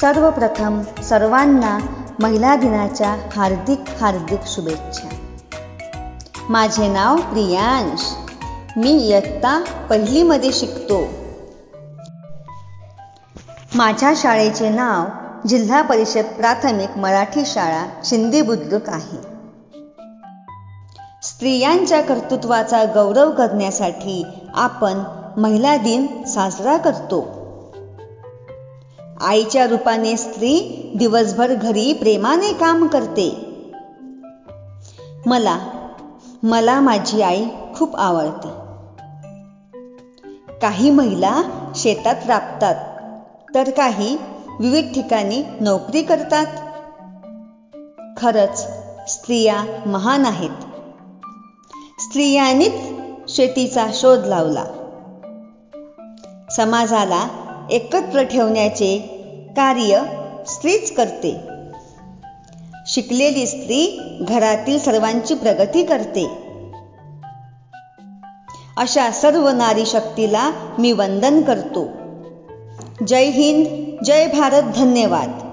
सर्वप्रथम सर्वांना महिला दिनाच्या हार्दिक हार्दिक शुभेच्छा. माझे नाव प्रियांश. मी इयत्ता पहिलीमध्ये शिकतो. माझ्या शाळेचे नाव जिल्हा परिषद प्राथमिक मराठी शाळा शिंदे बुद्रुक आहे. स्त्रियांच्या कर्तृत्वाचा गौरव करण्यासाठी आपण महिला दिन साजरा करतो. आईच्या रूपाने स्त्री दिवसभर घरी प्रेमाने काम करते. मला मला माझी आई खूप आवडते. काही महिला शेतात राबतात तर काही विविध ठिकाणी नोकरी करतात. खरंच स्त्रिया महान आहेत. स्त्रियांनीच शेतीचा शोध लावला. समाजाला एकत्र ठेवण्याचे कार्य स्त्रीच करते. शिकलेली स्त्री घरातील सर्वांची प्रगती करते. अशा सर्व नारी शक्तीला मी वंदन करतो. जय हिंद जय भारत धन्यवाद.